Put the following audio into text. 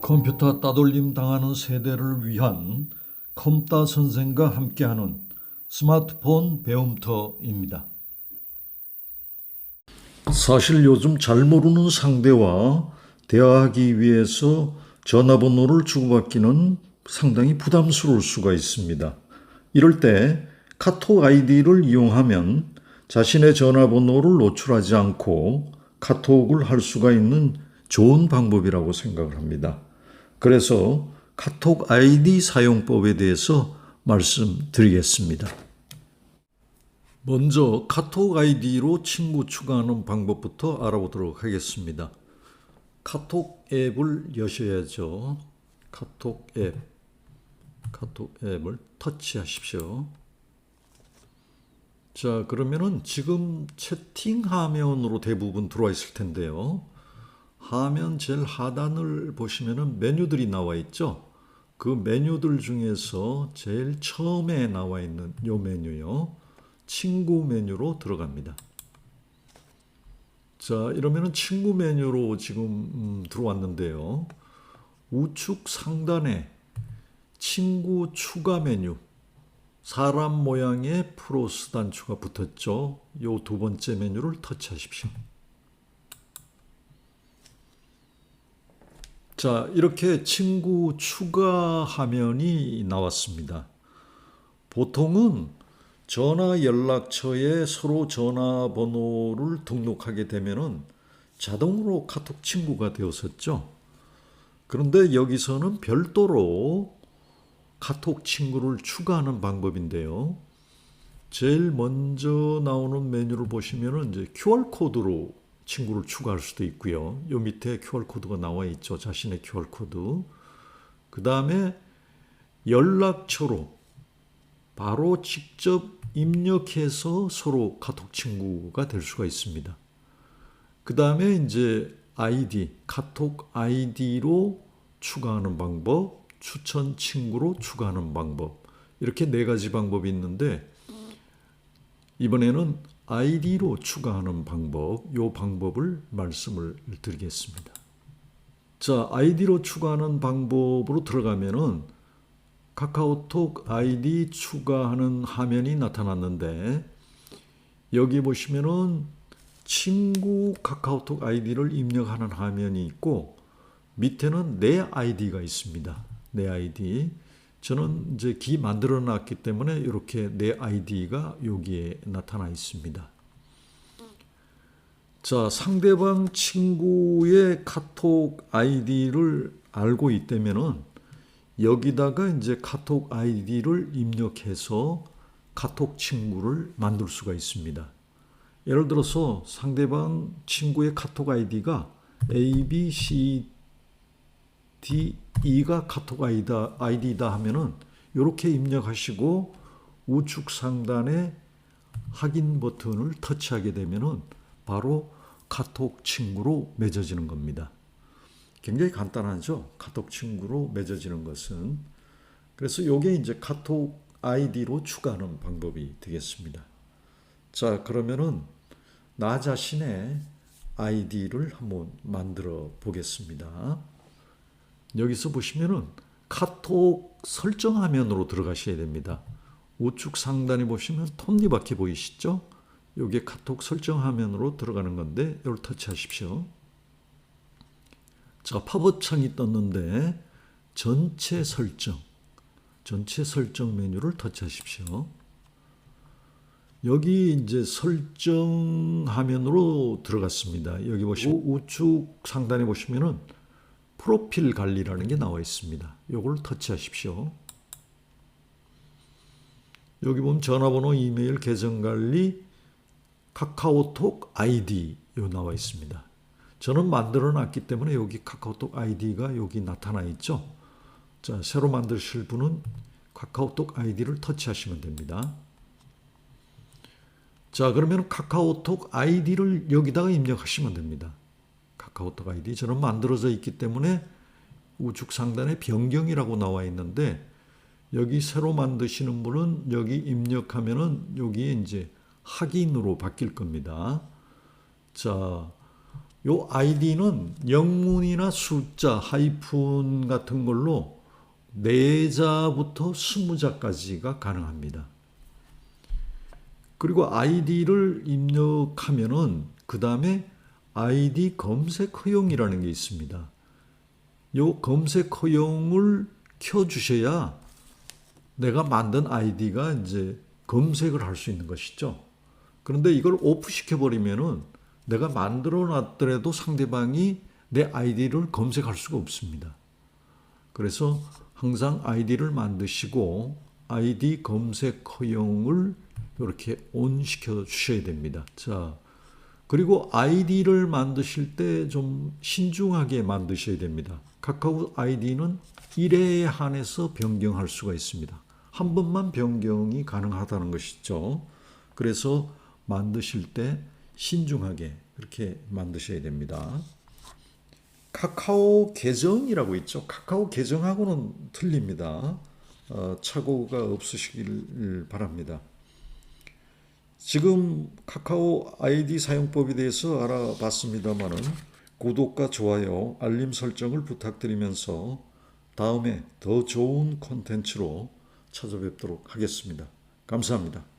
컴퓨터 따돌림 당하는 세대를 위한 컴따 선생과 함께하는 스마트폰 배움터입니다. 사실 요즘 잘 모르는 상대와 대화하기 위해서 전화번호를 주고받기는 상당히 부담스러울 수가 있습니다. 이럴 때 카톡 아이디를 이용하면 자신의 전화번호를 노출하지 않고 카톡을 할 수가 있는 좋은 방법이라고 생각을 합니다. 그래서 카톡 아이디 사용법에 대해서 말씀드리겠습니다. 먼저 카톡 아이디로 친구 추가하는 방법부터 알아보도록 하겠습니다. 카톡 앱을 여셔야죠. 카톡 앱. 카톡 앱을 터치하십시오. 자, 그러면은 지금 채팅 화면으로 대부분 들어와 있을 텐데요. 화면 제일 하단을 보시면은 메뉴들이 나와 있죠. 그 메뉴들 중에서 제일 처음에 나와 있는 요 메뉴요. 친구 메뉴로 들어갑니다. 자, 이러면은 친구 메뉴로 지금 음, 들어왔는데요. 우측 상단에 친구 추가 메뉴 사람 모양의 플러스 단추가 붙었죠. 요 두 번째 메뉴를 터치하십시오. 자, 이렇게 친구 추가 화면이 나왔습니다. 보통은 전화 연락처에 서로 전화번호를 등록하게 되면은 자동으로 카톡 친구가 되었었죠. 그런데 여기서는 별도로 카톡 친구를 추가하는 방법인데요. 제일 먼저 나오는 메뉴를 보시면은 이제 QR 코드로 친구를 추가할 수도 있고요. 요 밑에 QR 코드가 나와 있죠. 자신의 QR 코드. 그 다음에 연락처로 바로 직접 입력해서 서로 카톡 친구가 될 수가 있습니다. 그 다음에 이제 아이디, 카톡 아이디로 추가하는 방법, 추천 친구로 추가하는 방법. 이렇게 네 가지 방법이 있는데 이번에는 아이디로 추가하는 방법, 요 방법을 말씀을 드리겠습니다. 자, 아이디로 추가하는 방법으로 들어가면은 카카오톡 아이디 추가하는 화면이 나타났는데 여기 보시면은 친구 카카오톡 아이디를 입력하는 화면이 있고 밑에는 내 아이디가 있습니다. 내 아이디. 저는 이제 기 만들어 놨기 때문에 이렇게 내 아이디가 여기에 나타나 있습니다. 자, 상대방 친구의 카톡 아이디를 알고 있다면은 여기다가 이제 카톡 아이디를 입력해서 카톡 친구를 만들 수가 있습니다. 예를 들어서 상대방 친구의 카톡 아이디가 A, B, C, D, E가 카톡 아이다, 아이디다 하면은 이렇게 입력하시고 우측 상단에 확인 버튼을 터치하게 되면은 바로 카톡 친구로 맺어지는 겁니다. 굉장히 간단하죠. 카톡 친구로 맺어지는 것은. 그래서 이게 이제 카톡 아이디로 추가하는 방법이 되겠습니다. 자, 그러면은 나 자신의 아이디를 한번 만들어 보겠습니다. 여기서 보시면은 카톡 설정 화면으로 들어가셔야 됩니다. 우측 상단에 보시면 톱니바퀴 보이시죠? 이게 카톡 설정 화면으로 들어가는 건데 이걸 터치하십시오. 자, 팝업 창이 떴는데 전체 설정, 전체 설정 메뉴를 터치하십시오. 여기 이제 설정 화면으로 들어갔습니다. 여기 보시면 우측 상단에 보시면은 프로필 관리라는 게 나와 있습니다. 이걸 터치하십시오. 여기 보면 전화번호, 이메일, 계정 관리, 카카오톡 아이디 요 나와 있습니다. 저는 만들어 놨기 때문에 여기 카카오톡 아이디가 여기 나타나 있죠. 자, 새로 만드실 분은 카카오톡 아이디를 터치하시면 됩니다. 자, 그러면 카카오톡 아이디를 여기다가 입력하시면 됩니다. 카카오톡 아이디 저는 만들어져 있기 때문에 우측 상단에 변경이라고 나와 있는데 여기 새로 만드시는 분은 여기 입력하면은 여기에 이제 확인으로 바뀔 겁니다. 자, 요 아이디는 영문이나 숫자, 하이픈 같은 걸로 네자부터 스무 자까지가 가능합니다. 그리고 아이디를 입력하면은 그 다음에 아이디 검색 허용이라는 게 있습니다. 요 검색 허용을 켜 주셔야 내가 만든 아이디가 이제 검색을 할 수 있는 것이죠. 그런데 이걸 오프 시켜 버리면은 내가 만들어 놨더라도 상대방이 내 아이디를 검색할 수가 없습니다. 그래서 항상 아이디를 만드시고 아이디 검색 허용을 이렇게 온 시켜 주셔야 됩니다. 자, 그리고 아이디를 만드실 때 좀 신중하게 만드셔야 됩니다. 카카오 아이디는 1회에 한해서 변경할 수가 있습니다. 한 번만 변경이 가능하다는 것이죠. 그래서 만드실 때 신중하게 그렇게 만드셔야 됩니다. 카카오 계정이라고 있죠. 카카오 계정하고는 틀립니다. 어, 착오가 없으시길 바랍니다. 지금 카카오 아이디 사용법에 대해서 알아봤습니다만은 구독과 좋아요, 알림 설정을 부탁드리면서 다음에 더 좋은 콘텐츠로 찾아뵙도록 하겠습니다. 감사합니다.